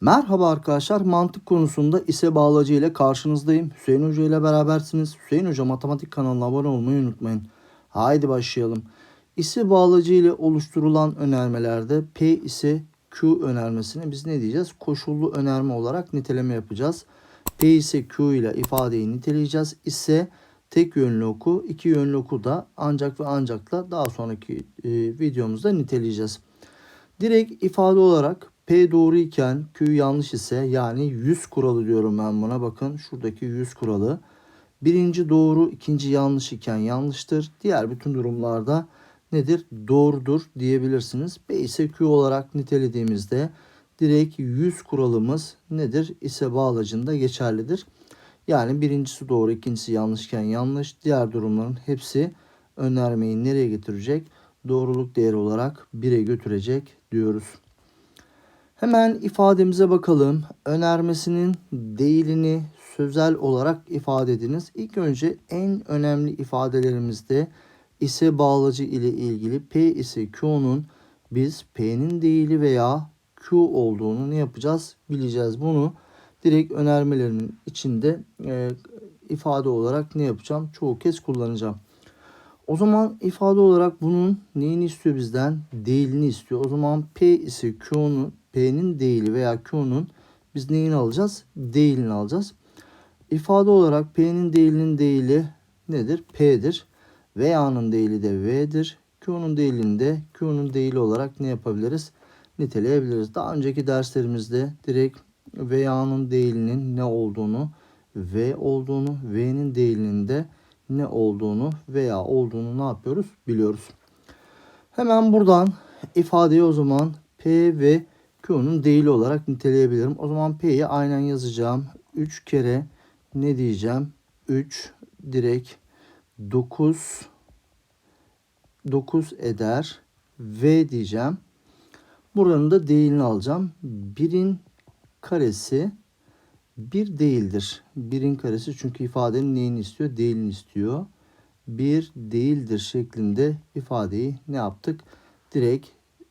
Merhaba arkadaşlar. Mantık konusunda ise bağlacı ile karşınızdayım. Hüseyin Hoca ile berabersiniz. Hüseyin Hoca Matematik kanalına abone olmayı unutmayın. Haydi başlayalım. İse bağlacı ile oluşturulan önermelerde P ise Q önermesini biz ne diyeceğiz? Koşullu önerme olarak niteleme yapacağız. P ise Q ile ifadeyi niteleyeceğiz. İse tek yönlü oku, iki yönlü oku da ancak ve ancakla daha sonraki e, videomuzda niteleyeceğiz. Direkt ifade olarak P doğru iken Q yanlış ise yani 100 kuralı diyorum ben buna. Bakın şuradaki 100 kuralı. Birinci doğru, ikinci yanlış iken yanlıştır. Diğer bütün durumlarda nedir? Doğrudur diyebilirsiniz. P ise Q olarak nitelediğimizde direkt 100 kuralımız nedir? İse bağlacında geçerlidir. Yani birincisi doğru, ikincisi yanlışken yanlış. Diğer durumların hepsi önermeyi nereye getirecek? Doğruluk değeri olarak 1'e götürecek diyoruz. Hemen ifademize bakalım. Önermesinin değilini sözel olarak ifade ediniz. İlk önce en önemli ifadelerimizde ise bağlacı ile ilgili P ise Q'nun biz P'nin değili veya Q olduğunu ne yapacağız? Bileceğiz bunu. Direkt önermelerimin içinde e, ifade olarak ne yapacağım? Çoğu kez kullanacağım. O zaman ifade olarak bunun neyini istiyor bizden? Değilini istiyor. O zaman P ise Q'nun P'nin değili veya Q'nun biz neyini alacağız? Değilini alacağız. İfade olarak P'nin değilinin değili nedir? P'dir. Veya'nın değili de V'dir. Q'nun değilini de Q'nun değili olarak ne yapabiliriz? Niteleyebiliriz. Daha önceki derslerimizde direkt Veya'nın değilinin ne olduğunu, V olduğunu, V'nin değilinin de ne olduğunu veya olduğunu ne yapıyoruz? Biliyoruz. Hemen buradan ifadeyi o zaman P ve Q'nun değili olarak niteleyebilirim. O zaman P'yi aynen yazacağım. 3 kere ne diyeceğim? 3 direkt 9 9 eder. V diyeceğim. Buranın da değilini alacağım. 1'in karesi 1 değildir. 1'in karesi çünkü ifadenin neyini istiyor? Değilini istiyor. 1 değildir şeklinde ifadeyi ne yaptık? Direkt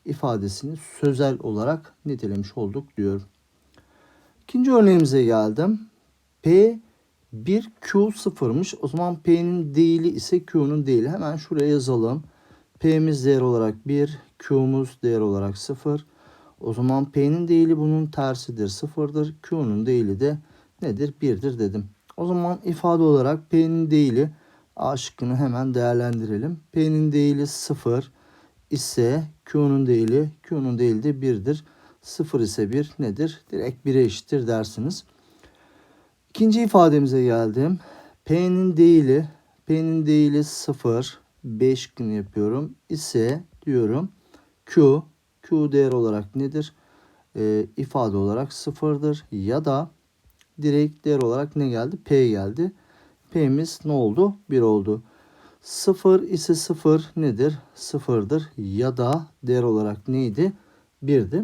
ifadesini sözel olarak nitelemiş olduk diyorum. İkinci örneğimize geldim. P 1 Q sıfırmış. O zaman P'nin değili ise Q'nun değili. Hemen şuraya yazalım. P'miz değer olarak 1, Q'muz değer olarak 0. O zaman P'nin değili bunun tersidir, sıfırdır. Q'nun değili de nedir? 1'dir dedim. O zaman ifade olarak P'nin değili A şıkkını hemen değerlendirelim. P'nin değili 0 ise Q'nun değili, Q'nun değili de 1'dir. 0 ise 1 nedir? Direkt 1'e eşittir dersiniz. İkinci ifademize geldim. P'nin değili, P'nin değili 0, 5 gün yapıyorum ise diyorum Q, Q değer olarak nedir? Ee, ifade olarak sıfırdır ya da direkt değer olarak ne geldi? P geldi. P'miz ne oldu? 1 oldu. 0 ise 0 nedir? 0'dır ya da değer olarak neydi? 1'di.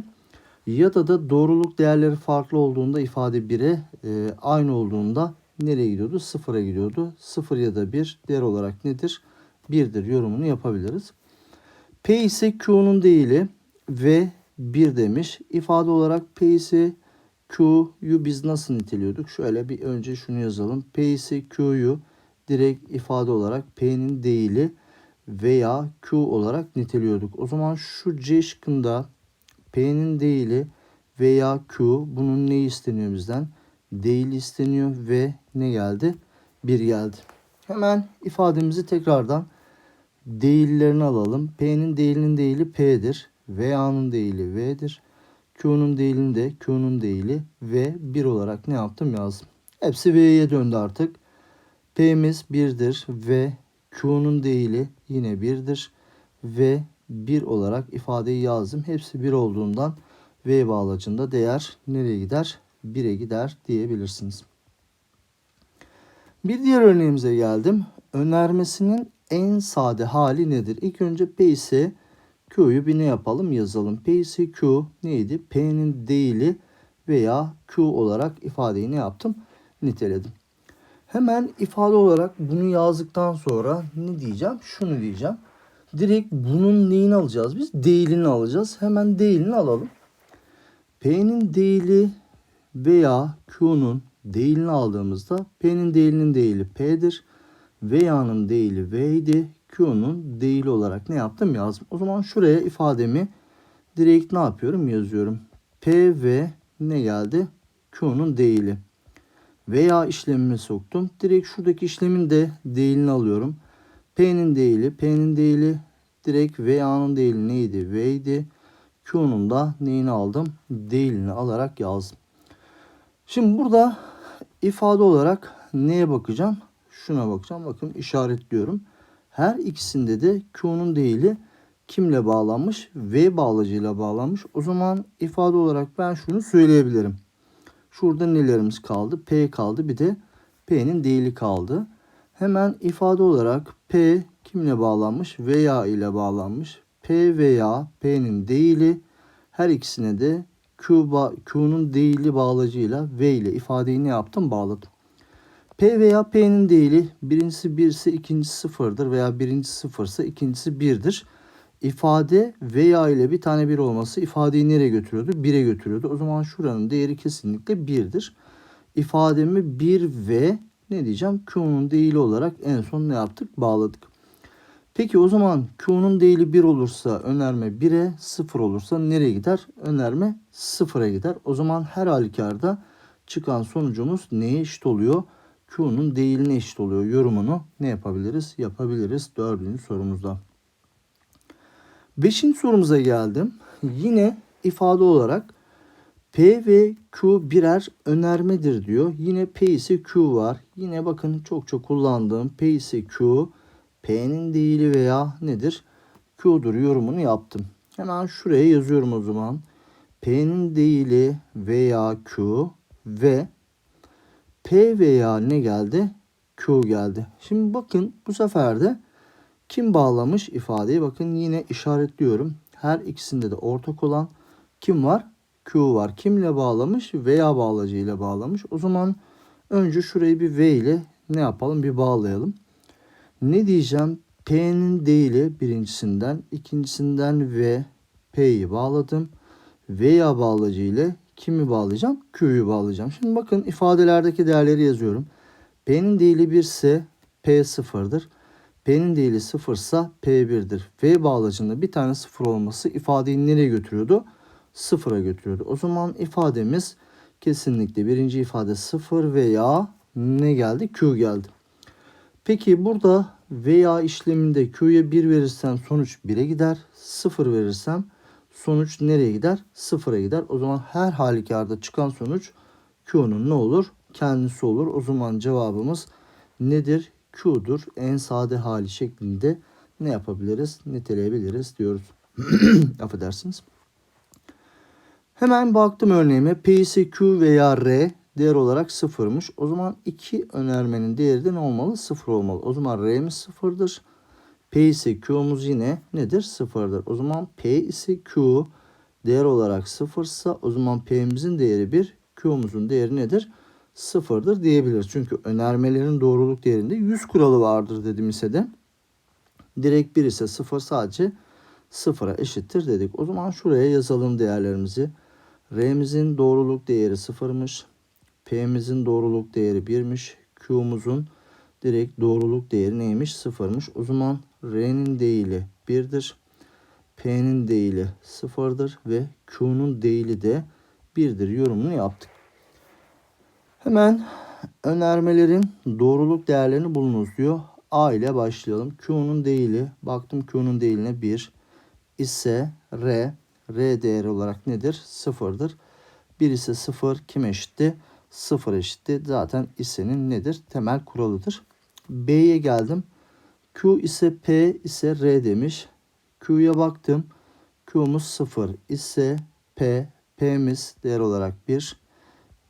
Ya da da doğruluk değerleri farklı olduğunda ifade 1'e e, aynı olduğunda nereye gidiyordu? 0'a gidiyordu. 0 ya da 1 değer olarak nedir? 1'dir yorumunu yapabiliriz. P ise Q'nun değili ve 1 demiş. İfade olarak P ise Q'yu biz nasıl niteliyorduk? Şöyle bir önce şunu yazalım. P ise Q'yu direkt ifade olarak P'nin değili veya Q olarak niteliyorduk. O zaman şu C şıkkında P'nin değili veya Q bunun ne isteniyor bizden? Değili isteniyor ve ne geldi? 1 geldi. Hemen ifademizi tekrardan değillerini alalım. P'nin değilinin değili P'dir. V'a'nın değili V'dir. Q'nun değilini de Q'nun değili V 1 olarak ne yaptım yazdım. Hepsi V'ye döndü artık. P'miz 1'dir ve Q'nun değili yine 1'dir ve 1 olarak ifadeyi yazdım. Hepsi 1 olduğundan V bağlacında değer nereye gider? 1'e gider diyebilirsiniz. Bir diğer örneğimize geldim. Önermesinin en sade hali nedir? İlk önce P ise Q'yu bir ne yapalım yazalım. P ise Q neydi? P'nin değili veya Q olarak ifadeyi ne yaptım? Niteledim. Hemen ifade olarak bunu yazdıktan sonra ne diyeceğim? Şunu diyeceğim. Direkt bunun neyini alacağız biz? Değilini alacağız. Hemen değilini alalım. P'nin değili veya Q'nun değilini aldığımızda P'nin değilinin değili P'dir. Veya'nın değili V'ydi. Q'nun değili olarak ne yaptım yazdım. O zaman şuraya ifademi direkt ne yapıyorum yazıyorum. P ve ne geldi? Q'nun değili. Veya işlemimi soktum. Direkt şuradaki işlemin de değilini alıyorum. P'nin değili, P'nin değili direkt Veya'nın değili neydi? V'ydi. Q'nun da neyini aldım? Değilini alarak yazdım. Şimdi burada ifade olarak neye bakacağım? Şuna bakacağım. Bakın işaretliyorum. Her ikisinde de Q'nun değili kimle bağlanmış? V bağlacıyla bağlanmış. O zaman ifade olarak ben şunu söyleyebilirim. Şurada nelerimiz kaldı? P kaldı. Bir de P'nin değili kaldı. Hemen ifade olarak P kimle bağlanmış? Veya ile bağlanmış. P veya P'nin değili her ikisine de Q Q'nun değili bağlacıyla V ile ifadeyi ne yaptım? Bağladım. P veya P'nin değili birincisi 1 ise ikincisi sıfırdır veya birincisi sıfırsa ikincisi birdir. İfade veya ile bir tane bir olması ifadeyi nereye götürüyordu? 1'e götürüyordu. O zaman şuranın değeri kesinlikle 1'dir. İfademi 1 ve ne diyeceğim? Q'nun değili olarak en son ne yaptık? Bağladık. Peki o zaman Q'nun değili 1 olursa önerme 1'e 0 olursa nereye gider? Önerme 0'a gider. O zaman her halükarda çıkan sonucumuz neye eşit oluyor? Q'nun değiline eşit oluyor. Yorumunu ne yapabiliriz? Yapabiliriz dördüncü sorumuzda. Beşinci sorumuza geldim. Yine ifade olarak P ve Q birer önermedir diyor. Yine P ise Q var. Yine bakın çok çok kullandığım P ise Q. P'nin değili veya nedir? Q'dur yorumunu yaptım. Hemen şuraya yazıyorum o zaman. P'nin değili veya Q ve P veya ne geldi? Q geldi. Şimdi bakın bu sefer de kim bağlamış ifadeyi? Bakın yine işaretliyorum. Her ikisinde de ortak olan kim var? Q var. Kimle bağlamış? Veya bağlacıyla bağlamış. O zaman önce şurayı bir V ile ne yapalım? Bir bağlayalım. Ne diyeceğim? P'nin değili birincisinden, ikincisinden V, P'yi bağladım. Veya bağlacı ile kimi bağlayacağım? Q'yu bağlayacağım. Şimdi bakın ifadelerdeki değerleri yazıyorum. P'nin değili 1 ise P sıfırdır. P'nin 0 ise P1'dir. V bağlacında bir tane 0 olması ifadeyi nereye götürüyordu? 0'a götürüyordu. O zaman ifademiz kesinlikle birinci ifade 0 veya ne geldi? Q geldi. Peki burada veya işleminde Q'ya 1 verirsem sonuç 1'e gider. 0 verirsem sonuç nereye gider? 0'a gider. O zaman her halükarda çıkan sonuç Q'nun ne olur? Kendisi olur. O zaman cevabımız nedir? Q'dur. En sade hali şeklinde ne yapabiliriz? Niteleyebiliriz diyoruz. Affedersiniz. Hemen baktım örneğime. P ise Q veya R değer olarak sıfırmış. O zaman iki önermenin değeri de ne olmalı? Sıfır olmalı. O zaman R'miz sıfırdır. P ise Q'muz yine nedir? Sıfırdır. O zaman P ise Q değer olarak sıfırsa o zaman P'mizin değeri 1, Q'muzun değeri nedir? Sıfırdır diyebiliriz. Çünkü önermelerin doğruluk değerinde 100 kuralı vardır dedim ise de. Direkt 1 ise 0 sadece sıfıra eşittir dedik. O zaman şuraya yazalım değerlerimizi. R'mizin doğruluk değeri sıfırmış. P'mizin doğruluk değeri 1'miş. Q'muzun direkt doğruluk değeri neymiş? Sıfırmış. O zaman R'nin değili 1'dir. P'nin değili sıfırdır ve Q'nun değili de 1'dir yorumunu yaptık. Hemen önermelerin doğruluk değerlerini bulunuz diyor. A ile başlayalım. Q'nun değili baktım Q'nun değiline 1 ise R R değeri olarak nedir? Sıfırdır. 1 ise 0 kim eşitti? 0 eşitti. Zaten ise'nin nedir? Temel kuralıdır. B'ye geldim. Q ise P ise R demiş. Q'ya baktım. Q'muz 0 ise P, P'miz değer olarak 1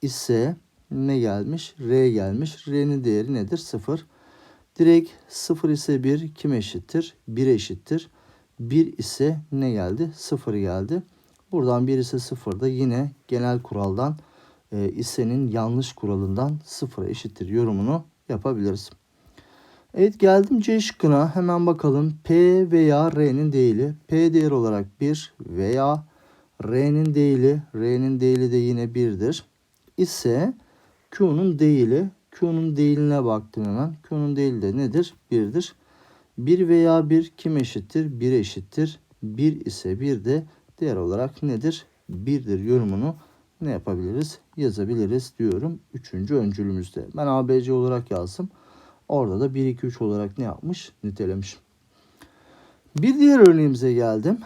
ise ne gelmiş? R gelmiş. R'nin değeri nedir? 0. Direkt 0 ise 1 kim eşittir? 1 eşittir. 1 ise ne geldi? 0 geldi. Buradan 1 ise 0 da yine genel kuraldan e, ise'nin yanlış kuralından 0'a eşittir yorumunu yapabiliriz. Evet geldim C şıkkına hemen bakalım. P veya R'nin değili. P değer olarak 1 veya R'nin değili, R'nin değili de yine 1'dir. ise Q'nun değili, Q'nun değiline baktım hemen. Q'nun değili de nedir? 1'dir. 1 veya 1 kim eşittir? 1 eşittir. 1 ise 1 de değer olarak nedir? 1'dir yorumunu ne yapabiliriz? Yazabiliriz diyorum. Üçüncü öncülümüzde. Ben ABC olarak yazdım. Orada da 1, 2, 3 olarak ne yapmış? Nitelemiş. Bir diğer örneğimize geldim.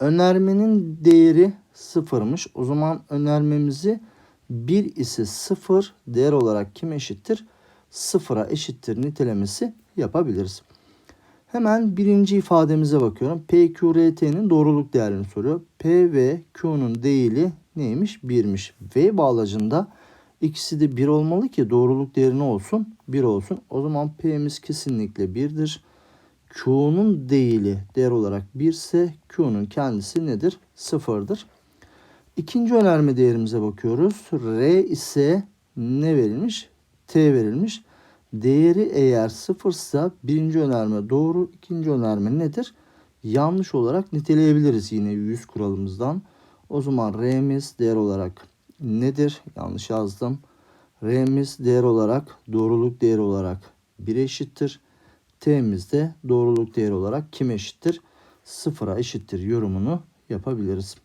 Önermenin değeri sıfırmış. O zaman önermemizi 1 ise 0 değer olarak kim eşittir? Sıfıra eşittir nitelemesi yapabiliriz. Hemen birinci ifademize bakıyorum. PQRT'nin doğruluk değerini soruyor. P ve Q'nun değili neymiş? 1'miş. V bağlacında ikisi de 1 olmalı ki doğruluk değeri ne olsun? 1 olsun. O zaman P'miz kesinlikle 1'dir. Q'nun değili değer olarak 1 ise Q'nun kendisi nedir? 0'dır. İkinci önerme değerimize bakıyoruz. R ise ne verilmiş? T verilmiş. Değeri eğer sıfırsa birinci önerme doğru, ikinci önerme nedir? Yanlış olarak niteleyebiliriz yine 100 kuralımızdan. O zaman R'miz değer olarak nedir? Yanlış yazdım. R'miz değer olarak doğruluk değeri olarak 1 eşittir. T'miz de doğruluk değeri olarak kim eşittir? Sıfıra eşittir yorumunu yapabiliriz.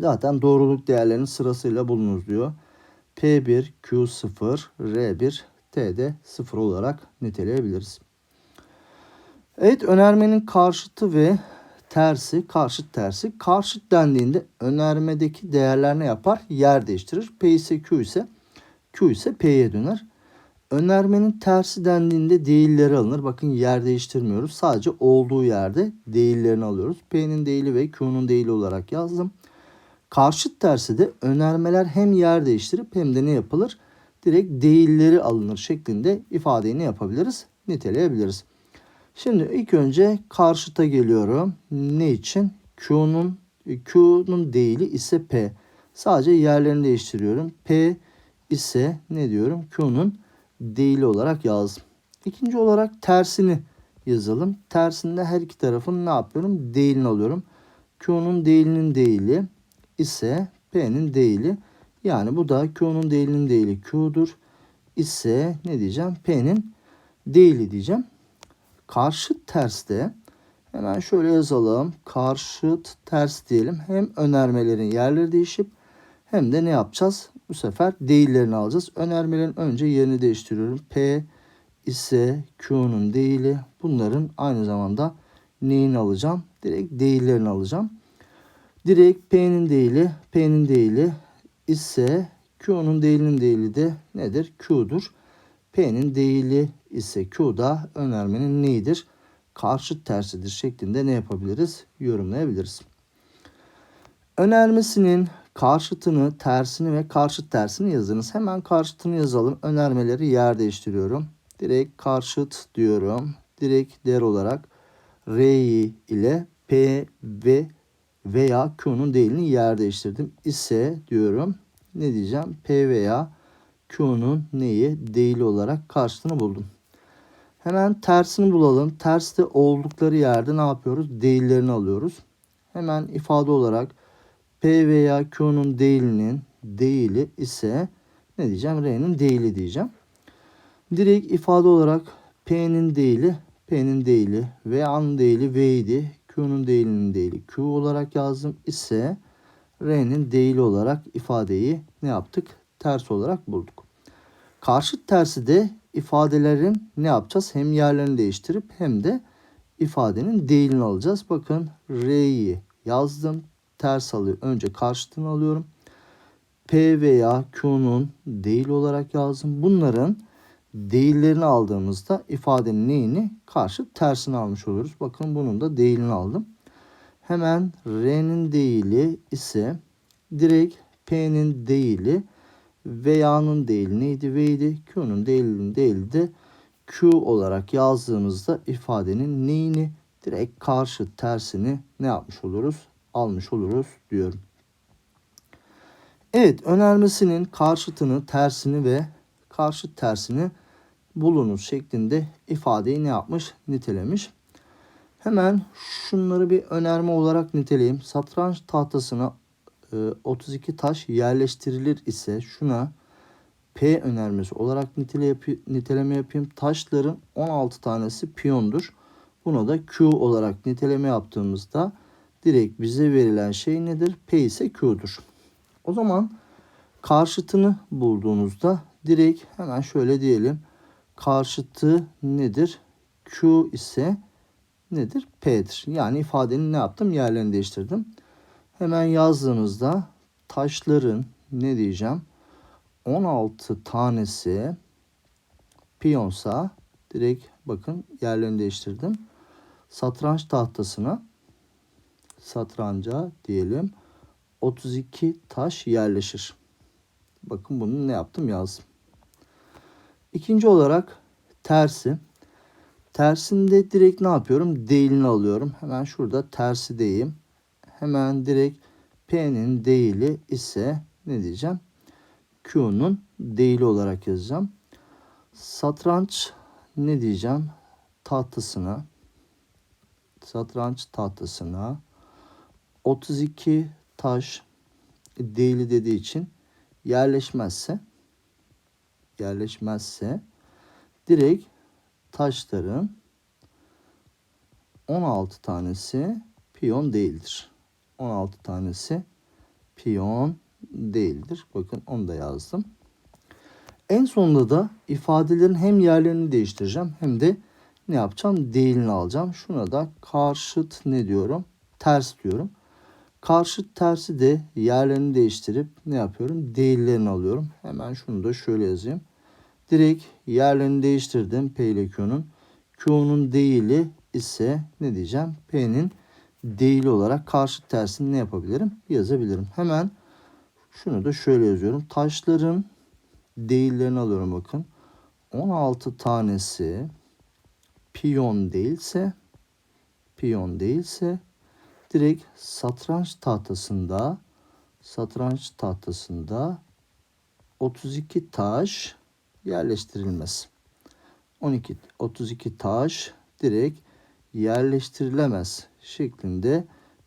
Zaten doğruluk değerlerinin sırasıyla bulunuz diyor. P1, Q0, R1, T'de 0 olarak niteleyebiliriz. Evet önermenin karşıtı ve tersi, karşıt tersi. Karşıt dendiğinde önermedeki değerler ne yapar? Yer değiştirir. P ise Q ise Q ise P'ye döner. Önermenin tersi dendiğinde değilleri alınır. Bakın yer değiştirmiyoruz. Sadece olduğu yerde değillerini alıyoruz. P'nin değili ve Q'nun değili olarak yazdım. Karşıt tersi de önermeler hem yer değiştirip hem de ne yapılır? Direkt değilleri alınır şeklinde ifadeyi ne yapabiliriz? Niteleyebiliriz. Şimdi ilk önce karşıta geliyorum. Ne için? Q'nun Q'nun değili ise P. Sadece yerlerini değiştiriyorum. P ise ne diyorum? Q'nun değili olarak yazdım. İkinci olarak tersini yazalım. Tersinde her iki tarafın ne yapıyorum? Değilini alıyorum. Q'nun değilinin değili ise P'nin değili. Yani bu da Q'nun değilinin değili Q'dur. ise ne diyeceğim? P'nin değili diyeceğim. Karşıt terste hemen şöyle yazalım. Karşıt ters diyelim. Hem önermelerin yerleri değişip hem de ne yapacağız? Bu sefer değillerini alacağız. Önermelerin önce yerini değiştiriyorum. P ise Q'nun değili. Bunların aynı zamanda neyini alacağım? Direkt değillerini alacağım. Direkt P'nin değili, P'nin değili ise Q'nun değilinin değili de nedir? Q'dur. P'nin değili ise Q da önermenin neyidir? Karşıt tersidir şeklinde ne yapabiliriz? Yorumlayabiliriz. Önermesinin karşıtını, tersini ve karşıt tersini yazınız. Hemen karşıtını yazalım. Önermeleri yer değiştiriyorum. Direkt karşıt diyorum. Direkt değer olarak R ile P ve veya Q'nun değilini yer değiştirdim. ise diyorum. Ne diyeceğim? P veya Q'nun neyi? Değili olarak karşıtını buldum. Hemen tersini bulalım. Terste oldukları yerde ne yapıyoruz? Değillerini alıyoruz. Hemen ifade olarak P veya Q'nun değilinin değili ise ne diyeceğim? R'nin değili diyeceğim. Direkt ifade olarak P'nin değili P'nin değili veya'nın değili V. Q'nun değilinin değili Q olarak yazdım ise R'nin değili olarak ifadeyi ne yaptık? Ters olarak bulduk. Karşıt tersi de ifadelerin ne yapacağız? Hem yerlerini değiştirip hem de ifadenin değilini alacağız. Bakın R'yi yazdım. Ters alıyor. Önce karşıtını alıyorum. P veya Q'nun değil olarak yazdım. Bunların değillerini aldığımızda ifadenin neyini? Karşı tersini almış oluruz. Bakın bunun da değilini aldım. Hemen R'nin değili ise direkt P'nin değili veya'nın değili neydi? V'ydi. Q'nun değilinin değili de Q olarak yazdığımızda ifadenin neyini? Direkt karşı tersini ne yapmış oluruz? Almış oluruz diyorum. Evet önermesinin karşıtını, tersini ve karşıt tersini bulunuz şeklinde ifadeyi ne yapmış? Nitelemiş. Hemen şunları bir önerme olarak niteleyeyim. Satranç tahtasına e, 32 taş yerleştirilir ise şuna P önermesi olarak nitele yapı- niteleme yapayım. Taşların 16 tanesi piyondur. Buna da Q olarak niteleme yaptığımızda direkt bize verilen şey nedir? P ise Q'dur. O zaman karşıtını bulduğunuzda direkt hemen şöyle diyelim. Karşıtı nedir? Q ise nedir? P'dir. Yani ifadenin ne yaptım? Yerlerini değiştirdim. Hemen yazdığınızda taşların ne diyeceğim? 16 tanesi piyonsa direkt bakın yerlerini değiştirdim. Satranç tahtasına satranca diyelim 32 taş yerleşir. Bakın bunu ne yaptım yazdım. İkinci olarak tersi. Tersinde direkt ne yapıyorum? Değilini alıyorum. Hemen şurada tersi deyim. Hemen direkt P'nin değili ise ne diyeceğim? Q'nun değili olarak yazacağım. Satranç ne diyeceğim? Tahtasına satranç tahtasına 32 taş değili dediği için yerleşmezse yerleşmezse direkt taşların 16 tanesi piyon değildir. 16 tanesi piyon değildir. Bakın onu da yazdım. En sonunda da ifadelerin hem yerlerini değiştireceğim hem de ne yapacağım? Değilini alacağım. Şuna da karşıt ne diyorum? Ters diyorum. Karşıt tersi de yerlerini değiştirip ne yapıyorum? Değillerini alıyorum. Hemen şunu da şöyle yazayım. Direkt yerlerini değiştirdim P ile Q'nun. Q'nun değili ise ne diyeceğim? P'nin değili olarak karşıt tersini ne yapabilirim? Yazabilirim. Hemen şunu da şöyle yazıyorum. Taşların değillerini alıyorum bakın. 16 tanesi piyon değilse piyon değilse direkt satranç tahtasında satranç tahtasında 32 taş yerleştirilmez. 12 32 taş direkt yerleştirilemez şeklinde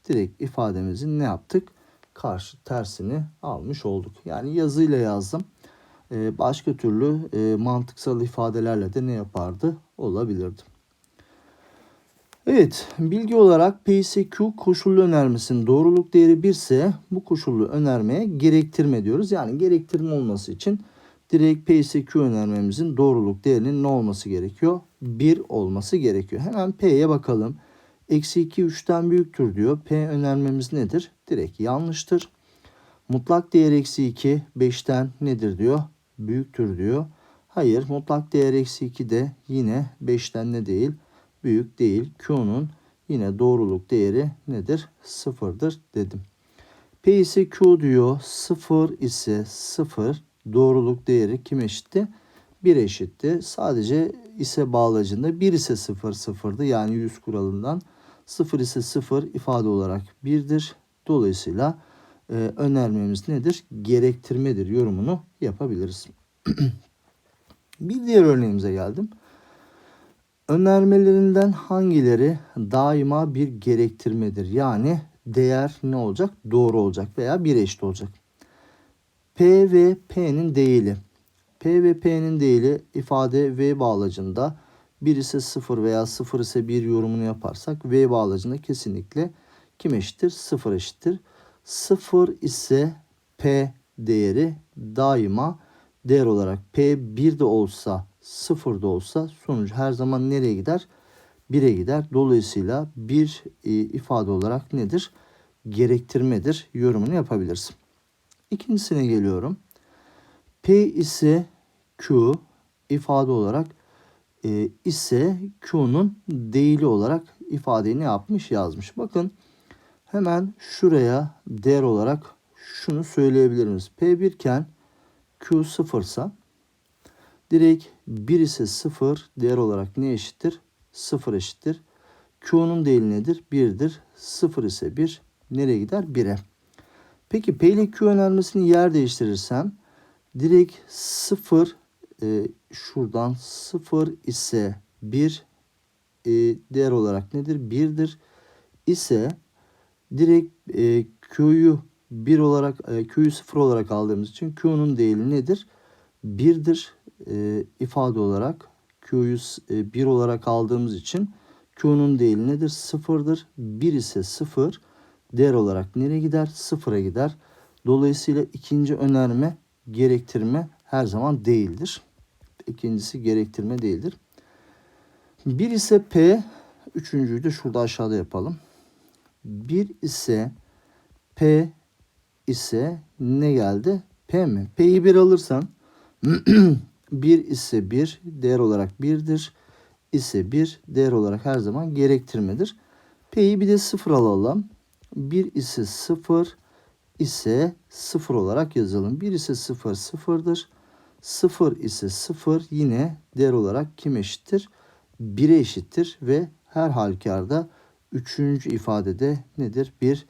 direkt ifademizin ne yaptık? Karşı tersini almış olduk. Yani yazıyla yazdım. Ee, başka türlü e, mantıksal ifadelerle de ne yapardı? Olabilirdi. Evet, bilgi olarak P ise Q koşullu önermesinin doğruluk değeri 1 ise bu koşullu önermeye gerektirme diyoruz. Yani gerektirme olması için direkt P ise Q önermemizin doğruluk değerinin ne olması gerekiyor? 1 olması gerekiyor. Hemen P'ye bakalım. Eksi 2 3'ten büyüktür diyor. P önermemiz nedir? Direkt yanlıştır. Mutlak değer eksi 2 5'ten nedir diyor? Büyüktür diyor. Hayır mutlak değer eksi 2 de yine 5'ten ne değil? Büyük değil. Q'nun yine doğruluk değeri nedir? Sıfırdır dedim. P ise Q diyor. Sıfır ise sıfır. Doğruluk değeri kim eşitti? 1 eşitti. Sadece ise bağlacında 1 ise 0 sıfırdı. Yani 100 kuralından 0 ise 0 ifade olarak 1'dir. Dolayısıyla e, önermemiz nedir? Gerektirmedir yorumunu yapabiliriz. bir diğer örneğimize geldim. Önermelerinden hangileri daima bir gerektirmedir? Yani değer ne olacak? Doğru olacak veya bir eşit olacak. P ve P'nin değili. P ve P'nin değili ifade V bağlacında 1 ise 0 veya 0 ise 1 yorumunu yaparsak V bağlacında kesinlikle kim eşittir? 0 eşittir. 0 ise P değeri daima değer olarak P 1 de olsa 0 da olsa sonuç her zaman nereye gider? 1'e gider. Dolayısıyla bir e, ifade olarak nedir? Gerektirmedir. Yorumunu yapabiliriz. İkincisine geliyorum. P ise Q ifade olarak e, ise Q'nun değili olarak ifadeyi ne yapmış yazmış. Bakın hemen şuraya değer olarak şunu söyleyebiliriz. P1 iken Q sıfırsa direkt 1 ise 0 değer olarak ne eşittir? 0 eşittir. Q'nun değili nedir? 1'dir. 0 ise 1 nereye gider? 1'e. Peki P ile Q önermesini yer değiştirirsem direkt 0 e, şuradan 0 ise 1 e, değer olarak nedir? 1'dir. ise direkt e, Q'yu 1 olarak e, Q'yu 0 olarak aldığımız için Q'nun değeri nedir? 1'dir e, ifade olarak Q'yu e, 1 olarak aldığımız için Q'nun değeri nedir? 0'dır. 1 ise 0 değer olarak nereye gider? 0'a gider. Dolayısıyla ikinci önerme gerektirme her zaman değildir. İkincisi gerektirme değildir. 1 ise P, üçüncüyü de şurada aşağıda yapalım. 1 ise P ise ne geldi? P mi? P'yi 1 alırsan 1 ise 1 değer olarak 1'dir. ise 1 değer olarak her zaman gerektirmedir. P'yi bir de 0 alalım. 1 ise 0 ise 0 olarak yazalım. 1 ise 0 sıfırdır. 0 ise 0 yine değer olarak kim eşittir? 1'e eşittir ve her halükarda üçüncü ifadede nedir? Bir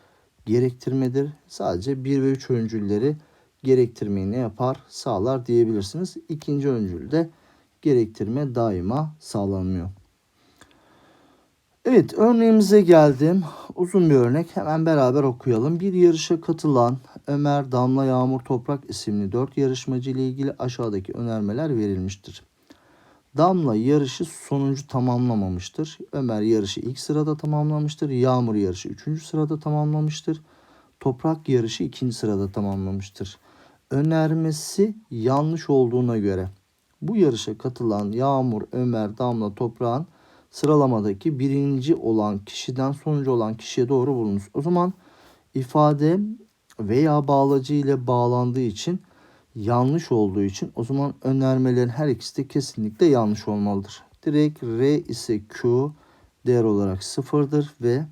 gerektirmedir. Sadece 1 ve 3 öncülleri gerektirmeyi ne yapar? Sağlar diyebilirsiniz. İkinci öncülde gerektirme daima sağlanmıyor. Evet örneğimize geldim. Uzun bir örnek. Hemen beraber okuyalım. Bir yarışa katılan Ömer, Damla, Yağmur, Toprak isimli 4 yarışmacı ile ilgili aşağıdaki önermeler verilmiştir. Damla yarışı sonuncu tamamlamamıştır. Ömer yarışı ilk sırada tamamlamıştır. Yağmur yarışı üçüncü sırada tamamlamıştır. Toprak yarışı ikinci sırada tamamlamıştır. Önermesi yanlış olduğuna göre bu yarışa katılan Yağmur, Ömer, Damla, Toprak'ın sıralamadaki birinci olan kişiden sonuncu olan kişiye doğru bulunuz. O zaman ifade veya bağlacı ile bağlandığı için yanlış olduğu için o zaman önermelerin her ikisi de kesinlikle yanlış olmalıdır. Direkt R ise Q değer olarak sıfırdır ve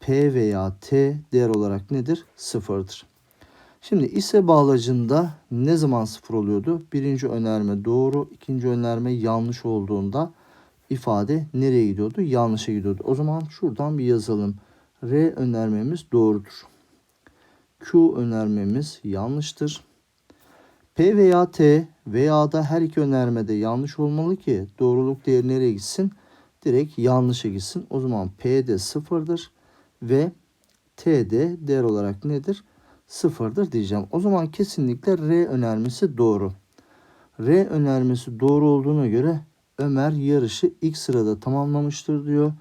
P veya T değer olarak nedir? Sıfırdır. Şimdi ise bağlacında ne zaman sıfır oluyordu? Birinci önerme doğru, ikinci önerme yanlış olduğunda ifade nereye gidiyordu? Yanlışa gidiyordu. O zaman şuradan bir yazalım. R önermemiz doğrudur. Q önermemiz yanlıştır. P veya T veya da her iki önermede yanlış olmalı ki doğruluk değeri nereye gitsin? Direkt yanlışa gitsin. O zaman P de sıfırdır ve T de değer olarak nedir? Sıfırdır diyeceğim. O zaman kesinlikle R önermesi doğru. R önermesi doğru olduğuna göre Ömer yarışı ilk sırada tamamlamıştır diyor.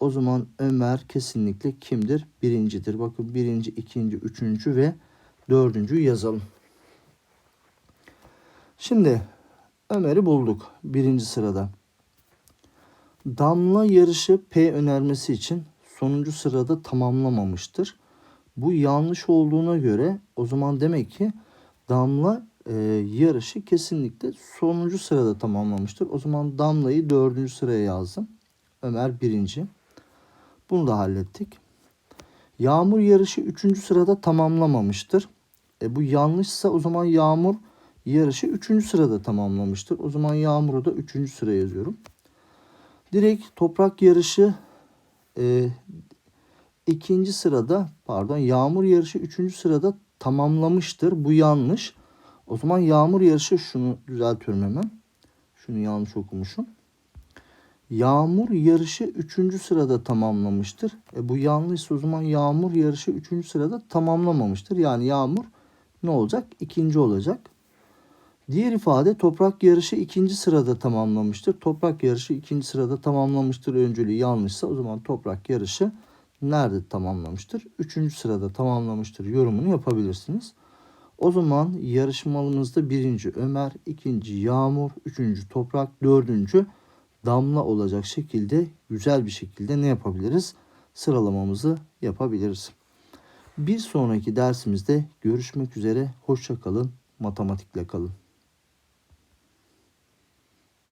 O zaman Ömer kesinlikle kimdir? Birincidir. Bakın birinci, ikinci, üçüncü ve dördüncüyü yazalım. Şimdi Ömer'i bulduk birinci sırada. Damla yarışı P önermesi için sonuncu sırada tamamlamamıştır. Bu yanlış olduğuna göre o zaman demek ki Damla e, yarışı kesinlikle sonuncu sırada tamamlamıştır. O zaman Damla'yı dördüncü sıraya yazdım. Ömer birinci. Bunu da hallettik. Yağmur yarışı üçüncü sırada tamamlamamıştır. E, bu yanlışsa o zaman Yağmur yarışı 3. sırada tamamlamıştır. O zaman Yağmur'u da 3. sıraya yazıyorum. Direkt toprak yarışı e, ikinci sırada pardon Yağmur yarışı 3. sırada tamamlamıştır. Bu yanlış. O zaman Yağmur yarışı şunu düzeltiyorum hemen. Şunu yanlış okumuşum. Yağmur yarışı 3. sırada tamamlamıştır. E bu yanlışsa o zaman Yağmur yarışı 3. sırada tamamlamamıştır. Yani Yağmur ne olacak? İkinci olacak. Diğer ifade toprak yarışı ikinci sırada tamamlamıştır. Toprak yarışı ikinci sırada tamamlamıştır. Öncülü yanlışsa o zaman toprak yarışı nerede tamamlamıştır? Üçüncü sırada tamamlamıştır yorumunu yapabilirsiniz. O zaman yarışmalımızda birinci Ömer, ikinci Yağmur, üçüncü Toprak, dördüncü Damla olacak şekilde güzel bir şekilde ne yapabiliriz? Sıralamamızı yapabiliriz. Bir sonraki dersimizde görüşmek üzere. Hoşçakalın. Matematikle kalın.